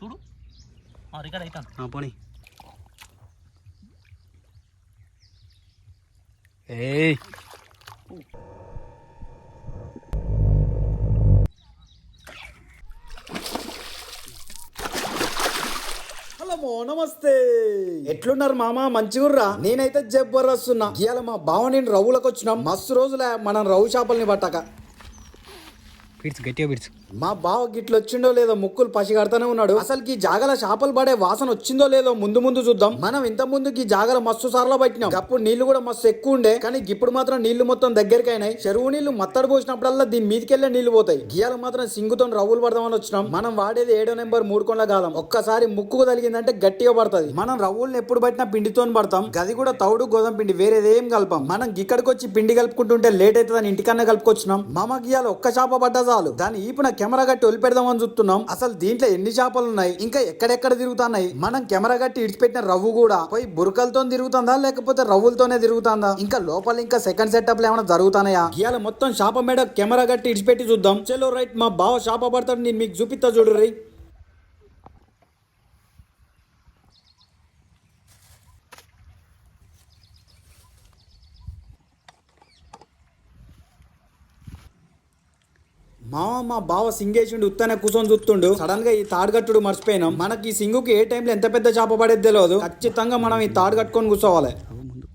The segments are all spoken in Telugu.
చూడు. రికార్డ్ అవుతాను ఆ, పోనీ. ఏయ్. హలో నమస్తే. ఎట్లున్నారు మామ? మంచిగుర్రా నేనైతే జబర్దస్తున్నా ఇవాళ మా బావ నేను రవ్వులకు వచ్చినాం. మస్తు రోజులే మనం రవ్వు చేపల్ని పట్టక. పిడ్స్ గట్టిగా పిడ్స్ మా బావ గిట్లు వచ్చిండో లేదో ముక్కులు పసిగడతానే ఉన్నాడు. అసలు ఈ జాగల చేపలు పడే వాసన వచ్చిందో లేదో ముందు ముందు చూద్దాం. మనం ఇంత ముందు ఈ జాగల మస్తు సార్లు పట్టినాం. అప్పుడు నీళ్ళు కూడా మస్తు ఎక్కువ ఉండే. కానీ ఇప్పుడు మాత్రం నీళ్ళు మొత్తం దగ్గరికి అయినాయి చెరువు నీళ్ళు మత్తడి పోసినప్పుడల్లా దీని మీదకెళ్ళే నీళ్ళు పోతాయి. గియాలు మాత్రం సింగుతో రవ్వులు పడదామని వచ్చినాం. మనం వాడేది ఏడో నెంబర్ మూడు కొండ కాలం ఒక్కసారి ముక్కుకు తగిలిందంటే గట్టిగా పడుతుంది. మనం రవ్వుల్ని ఎప్పుడు పట్టినా పిండితో పడతాం. గది కూడా తౌడు గోధుమ పిండి వేరేదేం కలపం. మనం ఇక్కడికి వచ్చి పిండి కలుపుకుంటుంటే లేట్ అవుతుందని ఇంటికన్నా కలుపుకొచ్చినాం. మామ గియాలు ఒక్క చేప పడ్డా చాలు. దాని ఈపున కెమెరా కట్టి వదిలిపెడదామని చూస్తున్నాం. అసలు దీంట్లో ఎన్ని చేపలు ఉన్నాయి? ఇంకా ఎక్కడెక్కడ తిరుగుతున్నాయి? మనం కెమెరా కట్టి ఇడిచిపెట్టిన రవ్వు కూడా పోయి బురకలతో తిరుగుతుందా? లేకపోతే రవ్వులతోనే తిరుగుతుందా? ఇంకా లోపల ఇంకా సెకండ్ సెటప్ ఏమైనా జరుగుతున్నాయా? ఇవాళ మొత్తం షాప మేడ కెమెరా కట్టి ఇడిచిపెట్టి చూద్దాం. చలో రైట్ మా బావ షాప పడతాడు నేను మీకు చూపిస్తా చూడు రై మామ మా బావ సింగేసిండు ఉత్తనే కూర్చొని చూస్తుండు. సడన్గా ఈ తాడుగట్టుడు మర్చిపోయినాం. మనకి ఈ సింగుకి ఏ టైంలో ఎంత పెద్ద చేప పడేది తెలియదు ఖచ్చితంగా మనం ఈ తాడు కట్టుకొని కూర్చోవాలి అవు ముందు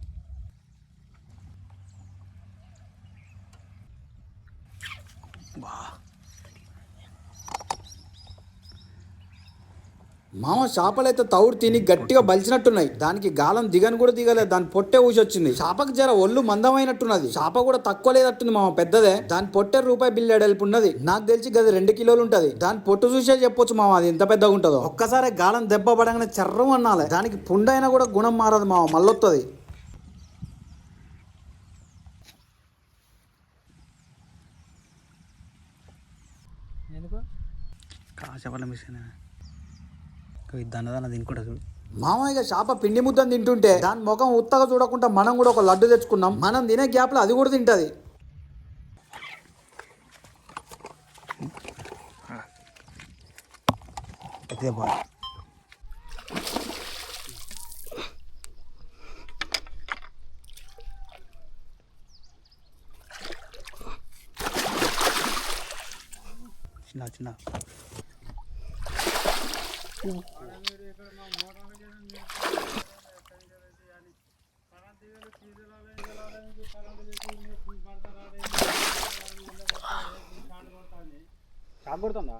మామ చేపలైతే తౌడు తిని గట్టిగా బలిచినట్టున్నాయి. దానికి గాలం దిగని కూడా దిగలేదు. దాని పొట్టే ఊసి వచ్చింది చేపకు జర ఒళ్ళు మందమైనట్టున్నది. చేప కూడా తక్కువ లేదట్టుంది మామ పెద్దదే. దాని పొట్టే రూపాయి బిల్లు ఉన్నది నాకు తెలిసి గది రెండు కిలోలు ఉంటది దాని పొట్టు చూసే చెప్పొచ్చు మామ అది ఎంత పెద్దగా ఉంటుందో. ఒక్కసారి గాలం దెబ్బ పడగానే చర్రం అనాలి దానికి పుండైనా కూడా గుణం మారదు మామ. మళ్ళొత్తది. ఎందుకు? కాసేపట్లో మిస్ అయినా. దన్నదన్న తినుకుంటా చూడు. మామయ్య చేప పిండి ముద్దని తింటుంటే దాని ముఖం ఉత్తగా చూడకుండా మనం కూడా ఒక లడ్డు తెచ్చుకున్నాం. మనం తినే గ్యాప్లో అది కూడా తింటది. అదే బాగా చిన్న చిన్న. షాక్ కొడుతుందా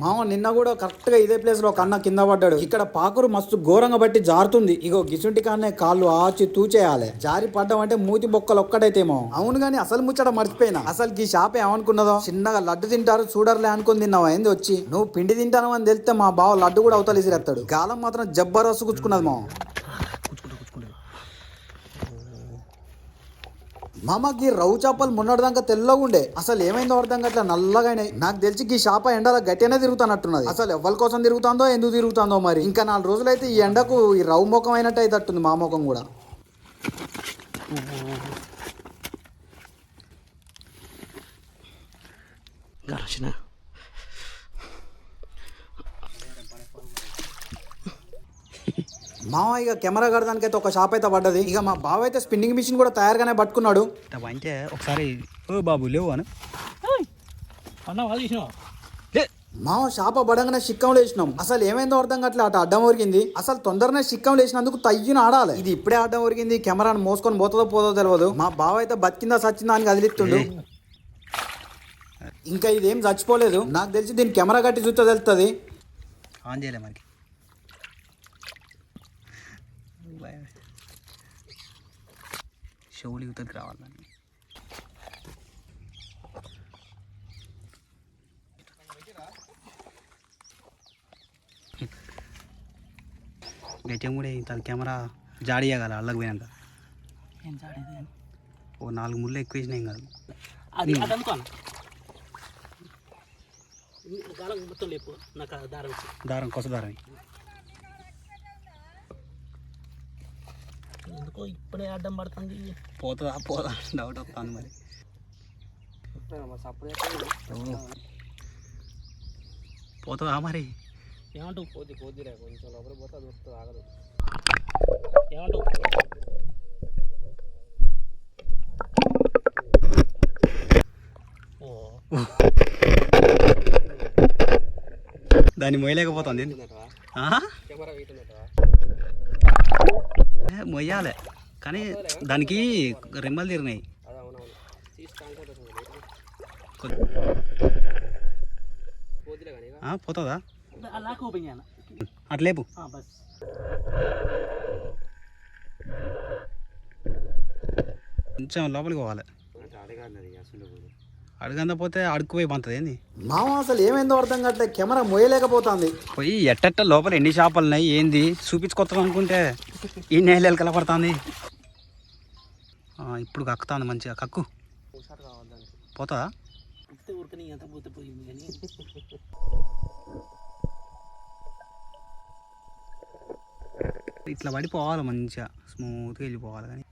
మామ నిన్న కూడా కరెక్ట్గా ఇదే ప్లేస్లో ఒక అన్న కింద పడ్డాడు. ఇక్కడ పాకురు మస్తు ఘోరంగా బట్టి జారుతుంది. ఇగో గిసుంటి కానే కాళ్ళు ఆచి తూచేయాలి. జారి పడ్డం అంటే మూతి బొక్కలు ఒక్కటైతేమో. అవును గాని అసలు ముచ్చట మర్చిపోయినా. అసలు ఈ షాప్ ఏమనుకున్నదో? చిన్నగా లడ్డు తింటారు చూడర్లే అనుకుని తిన్నావా? ఏంది వచ్చి? నువ్వు పిండి తింటాను అని తెలిస్తే మా బావ లడ్డు కూడా అవతలిసిరేస్తాడు గాలం మాత్రం జబ్బరస్సు గుచ్చుకున్నది మామ. మామకి రవ్వు చేపలు మొన్నటిదాకా తెల్లగా ఉండే. అసలు ఏమైందో అర్థం కావట్లే నల్లగానే నాకు తెలిసి ఈ షాప ఎండలో గట్టిగానే తిరుగుతానట్టున్నది అసలు ఎవరి కోసం తిరుగుతుందో ఎందుకు తిరుగుతుందో మరి? ఇంకా నాలుగు రోజులైతే ఈ ఎండకు ఈ రవ్వు ముఖం అయినట్టు అయితే మా ముఖం కూడా. గరచిన మామ ఇక కెమెరా కడదానికి అయితే ఒక షాప్ అయితే పడ్డది. ఇక మా బావ అయితే స్పిన్నింగ్ మిషన్ కూడా తయారుగానే పట్టుకున్నాడు. అంటే ఒకసారి ఓ బాబు లేవు అను మామ షాప పడంగానే చిక్కం లేచినాం అసలు ఏమైందో అర్థం కావట్లే అటు అడ్డం ఒరిగింది. అసలు తొందరనే చిక్కం లేచినందుకు తయ్యున ఆడాలి. ఇది ఇప్పుడే అడ్డం ఒరిగింది కెమెరాను మోసుకొని పోతుందో పోదో తెలియదు మా బావ అయితే బతికిందా సచ్చిందా అని కదిలిస్తుండు. ఇంకా ఇదేం చచ్చిపోలేదు. నాకు తెలిసి దీని కెమెరా కట్టి చూస్తే తెలుస్తుంది ఆన్ చేయలే మనకి. షోలు యువతకి రావాలి మనకి గట్టిగా కూడా తన కెమెరా జాడియగల అల్లకి పోయినాక ఏం చాడేది ఓ నాలుగు ముళ్ళు ఎక్కువ వేసినాయి కదా అది అది అనుకోను గాలం మొత్తం లేపు నాకు ఆ దారం ఇచ్చి. దారం కొస దారం ఎందుకో ఇప్పుడే అడ్డం పడుతుంది. పోతుందా పోదా డౌట్ వస్తుంది మరి. పోతుందా మరి? ఏమంటావు? పోతే పోతిరా కొంచెం లోపల పోతే అది వస్తుంది ఆగదు. ఏమంటావు? దాన్ని మొయ్యలేకపోతుంది? కెమెరా మొయ్యాలి. కానీ దానికి రెమ్మలు తిరిగినాయి. పోతుందా? అట్లేపు కొంచెం లోపలికి పోవాలి. అడుగంద పోతే అడుక్కుపోయి పంతది ఏంది? మామ అసలు ఏమైందో అర్థం కావట్లే కెమెరా మోయలేకపోతుంది పోయి ఎట్టెట్ట లోపల ఎన్ని చేపలు ఉన్నాయి ఏంది? చూపించుకొస్తాం అనుకుంటే ఈ నేలలు కలపడుతుంది ఇప్పుడు కక్కుతాంది మంచిగా. కక్కు. పోతే ఇట్లా పడిపోవాలి మంచిగా. స్మూత్గా వెళ్ళిపోవాలి కానీ.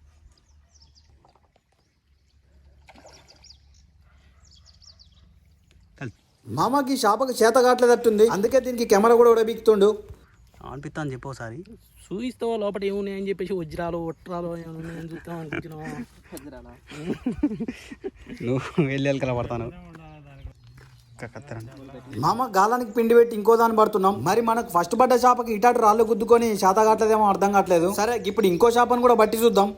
మామకి చేపకు చేత కావట్లేదట్టుంది అందుకే దీనికి కెమెరా కూడా ఉడబీక్తుండు అనిపిస్తాను చెప్పు ఒకసారి. చూయిస్తావా లోపల ఏమున్నాయని చెప్పేసి వజ్రాలు ఒట్రాలు ఏమున్నాయని చూస్తాం అనుకుంటున్నావా? వజ్రాలా? నువ్వు వెళ్ళి కత్తరండి మామ గాలానికి పిండి పెట్టి ఇంకో దాన్ని పడుతున్నాం. మరి మనకు ఫస్ట్ పడ్డ చేపకి ఇటాటి రాళ్ళు గుద్దుకొని చేత కావట్లేదేమో అర్థం కావట్లేదు సరే ఇప్పుడు ఇంకో చేపను కూడా బట్టి చూద్దాం.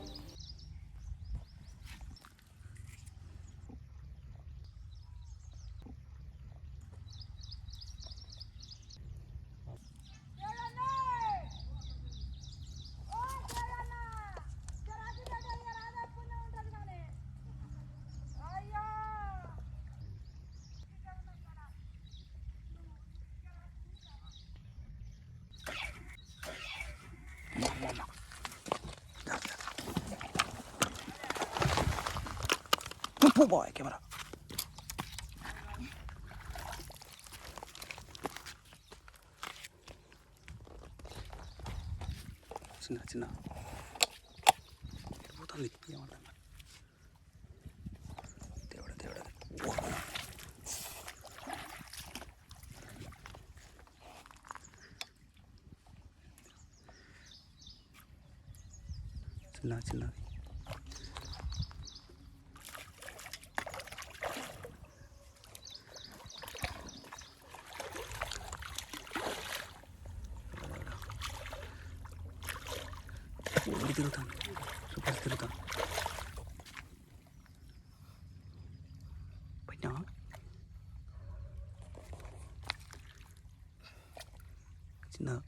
బాయ్ కెమెరా చిన్న చిన్న పోతుంది ఏమంటారు దేవుడు దేవుడు చిన్న చిన్నది పైన చిన్న.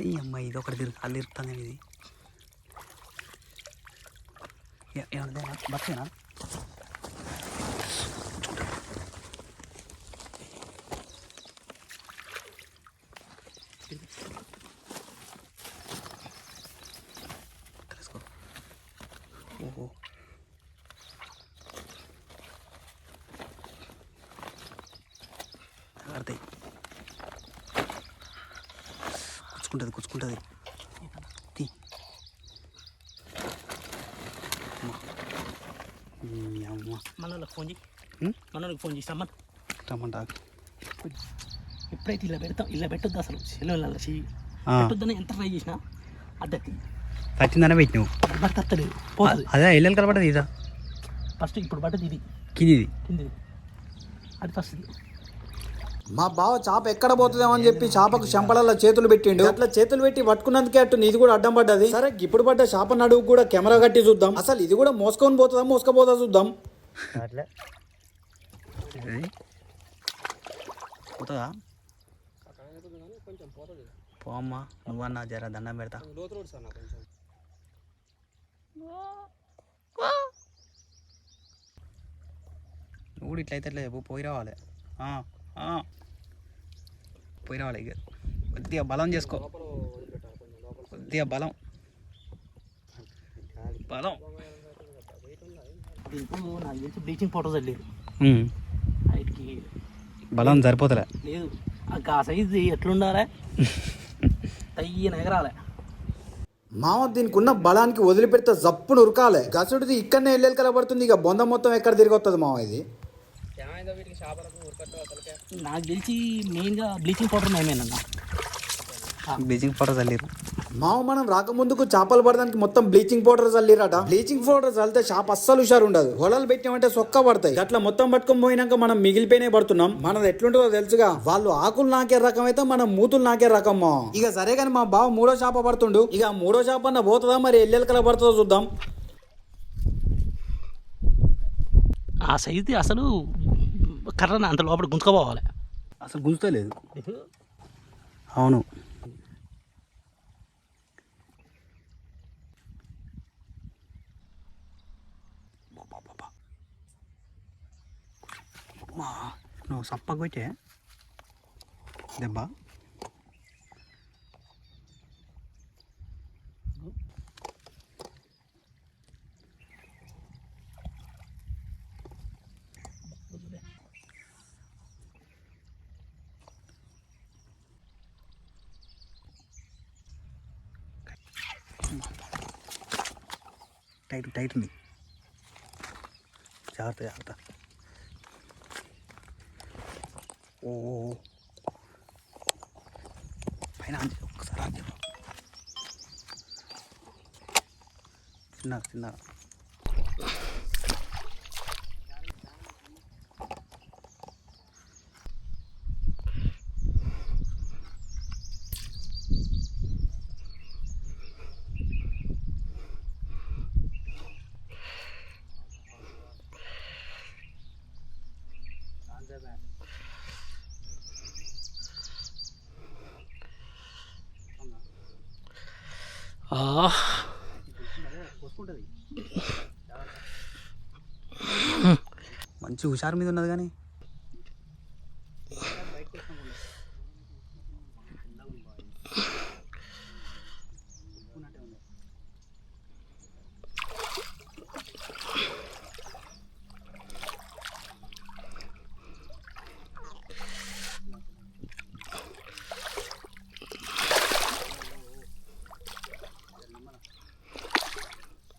ఈ అమ్మాయి ఇది ఒకటి తిరుగు అల్లు ఇరుతాను ఇది. ఏ- ఏమన్నా బస్సేనా ఓహో. ఆడతాయి. కూర్చుకుంటుంది కూర్చుకుంటుంది. తీ. మనోళ్ళకి ఫోన్ చేయి? మనోళ్ళకి ఫోన్ చేసి రమ్మని. రమ్మంటా? ఎప్పుడైతే ఇలా పెడతాం ఇలా పెట్టొద్దు అసలు. సెలవులలో. పెట్టొద్దని ఎంత ట్రై చేసినా అద్దతి తట్టిందనే పెట్టినావు. అదే కలపడదు ఇదా? ఫస్ట్ ఇప్పుడు పడ్డది ఇది. కింది ఇది కింది అది ఫస్ట్ మా బావ చేప ఎక్కడ పోతుందేమో అని చెప్పి చేపకు చెంపలలో చేతులు పెట్టిండు. అట్లా చేతులు పెట్టి పట్టుకున్నందుకే అట్టు ఇది కూడా అడ్డం పడ్డది. సరే ఇప్పుడు పడ్డ చేప నడువు కూడా కెమెరా కట్టి చూద్దాం. అసలు ఇది కూడా మోసుకొని పోతుందా మోసుకపోతా చూద్దాం. పోతుందా? కొంచెం పోతుంది. పో అమ్మా నువ్వన్నా జర దండం పెడతా లోతు రోడ్డు సార్ కొంచెం నువ్వు కూడా ఇట్లయితే ఎట్లా చెప్పు పోయి రావాలి. పోయి రావాలి ఇక. కొద్దిగా బలం చేసుకో. కొద్దిగా బలం. బలం. Bleaching powder. వాటికి బలం సరిపోతలే. లేదు. ఆ సైజు ఎట్లుండాలే? తయ్యన ఎగరాలే. మామ దీనికి ఉన్న బలానికి వదిలిపెడితే జప్పును ఉరకాలే. గసుడిది ఇక్కడనే ఎల్లెలు కలబడుతుంది ఇక బొంద మొత్తం ఎక్కడ తిరిగి వస్తుంది మామ ఇది నాకు తెలిసి మెయిన్గా బ్లీచింగ్ పౌడర్ మేమేనన్నా బ్లీచింగ్ పౌడర్ చల్లిరు మామ మనం రాకముందుకు చేపలు పడడానికి మొత్తం బ్లీచింగ్ పౌడర్ చల్లిరట బ్లీచింగ్ పౌడర్ చల్లితే చేప అస్సలు హుషారు ఉండదు హొలలు పెట్టామంటే సొక్క పడతాయి. అట్లా మొత్తం పట్టుకొని పోయినాక మనం మిగిలిపోయినే పడుతున్నాం. మనది ఎట్లుంటుందో తెలుసుగా. వాళ్ళు ఆకులు నాకే రకం అయితే మనం మూతులు నాకే రకం. ఇక సరే కానీ మా బావ మూడో చేప పడుతుండు. ఇక మూడో చేప అన్న పోతుందా మరి? ఎల్లెలకల పడుతుందో చూద్దాం. ఆ సైజు అసలు కర్రన? అంత లోపల గుంజుకోపోవాలి. అసలు గుంజుతలేదు. అవును. అమ్మా, నువ్వు సప్ప కొట్టే దెబ్బ టైట్ టైట్ ఉంది జాగ్రత్త జాగ్రత్త ఓ. పైన ఆంజనేయ ఒక్కసారి చిన్న మంచి హుషారు మీద ఉన్నది కానీ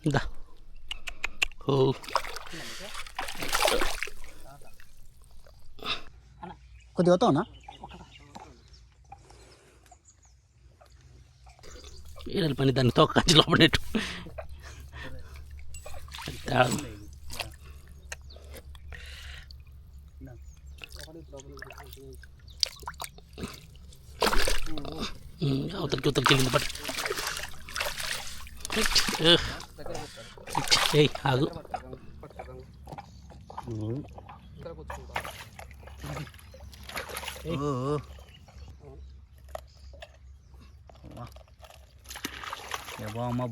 ఇందా ఓ కొద్దిగా వస్తావునా ఏడల పని దాన్ని తోక కంచి లోపడేట్టు అవతలికి అవతలికి వెళ్ళింది పట్టు ఏయ్ ఆగు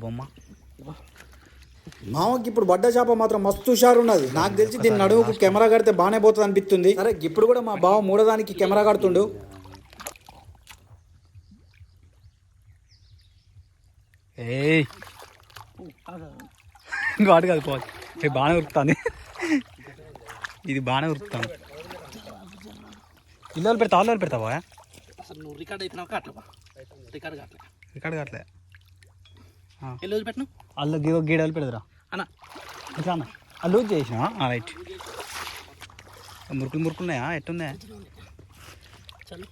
బొమ్మ? మామకి ఇప్పుడు బడ్డ చేప మాత్రం మస్తు హుషారు ఉన్నది నాకు తెలిసి దీని నడుముకు కెమెరా కడితే బానే పోతుంది అనిపిస్తుంది. సరే ఇప్పుడు కూడా మా బావ మూడోదానికి కెమెరా కడుతుండు. ఏయ్. వాడు కాదు పోవాలి. ఇది బాగానే ఉరుకుతుంది. ఇది బాగానే ఉరుకుతుంది. ఇల్లు పెడతా వాళ్ళు పెడతావా? రికార్డ్ అయిపోయినాక అట్లా రికార్డ్ అట్లా పెట్టినావు అల్లు గీవ గీడలు పెడదురా. అన్న. ఇట్లా అన్న. ఆ లూజ్ చేసినా రైట్. మురుకులు మురుకులున్నాయా? ఎట్టున్నాయా చలు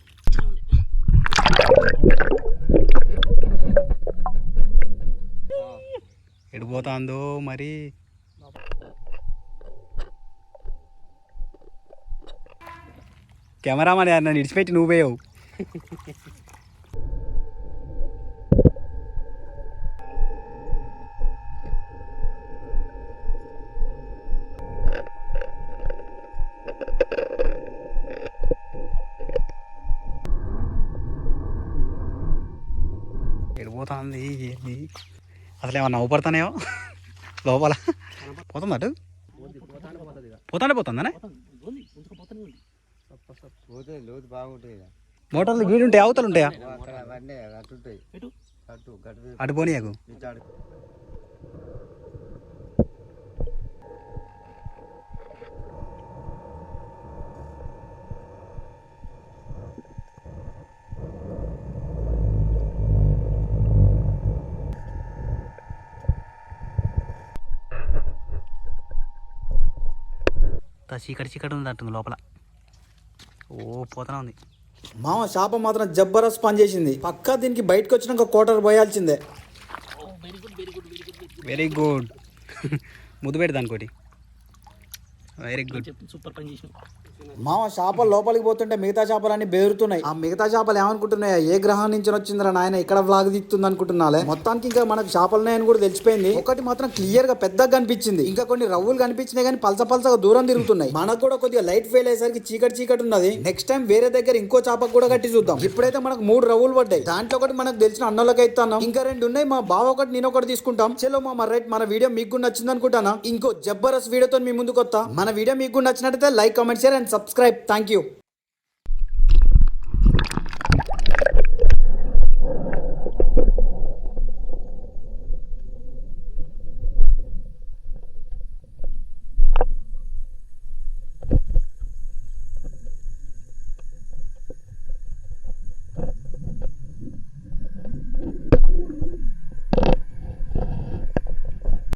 ఎడిపోతుందో మరి? కెమెరామన్ నన్ను ఇడిచిపెట్టి నువ్వు పోయావు ఎడిపోతుంది ఏంది? అసలు ఏమన్నా నవ్వుపడతానేమో లోపల. పోతుందా అటు? పోతానే పోతుందనే? మోటార్లు గీడు ఉంటాయి అవతలు ఉంటాయా అటు పోనీయకు. అంత చీకటి చీకటి ఉంది అంటుంది లోపల. ఓ పోతూనే ఉంది. మామ చేప మాత్రం జబ్బరస్ పని చేసింది. పక్కా దీనికి బయటకు వచ్చినాక కోటర్ పోయాల్సిందే వెరీ గుడ్ ముద్దు పెడతా అనుకోటి. వెరీ గుడ్ సూపర్ పని చేసిన. మామ చేపలు లోపలికి పోతుంటే మిగతా చేపలన్నీ బెదురుతున్నాయి ఆ మిగతా చేపలు ఏమనుకుంటున్నాయా? ఏ గ్రహం నుంచి వచ్చిందిరా నాయన? ఇక్కడ వ్లాగ్ దిక్తుంది అనుకుంటున్నాలే మొత్తానికి ఇంకా మనకు చేపలున్నాయని కూడా తెలిసిపోయింది. ఒకటి మాత్రం క్లియర్గా పెద్దగా కనిపించింది. ఇంకా కొన్ని రవ్వులు కనిపించినాయి కానీ పలస పలసగా దూరం తిరుగుతున్నాయి. మనకు కూడా కొద్దిగా లైట్ ఫెయిల్ అయ్యేసరికి చీకటి చీకటి ఉన్నది. నెక్స్ట్ టైం వేరే దగ్గర ఇంకో చేపకు కూడా కట్టి చూద్దాం. ఇప్పుడైతే మనకు మూడు రవ్వులు పడ్డాయి. దాంట్లో ఒకటి మనకు తెలిసిన అన్నోళ్ళకి ఇస్తాను. ఇంకా రెండు ఉన్నాయి. మా బావ ఒకటి నేను ఒకటి తీసుకుంటాం. చలో మా రైట్ మన వీడియో మీకు నచ్చింది అనుకుంటానా ఇంకో జబ్బరస్ వీడియోతో మీ ముందుకు వస్తా మన వీడియో మీకు నచ్చినట్లయితే like comment share and subscribe. Thank you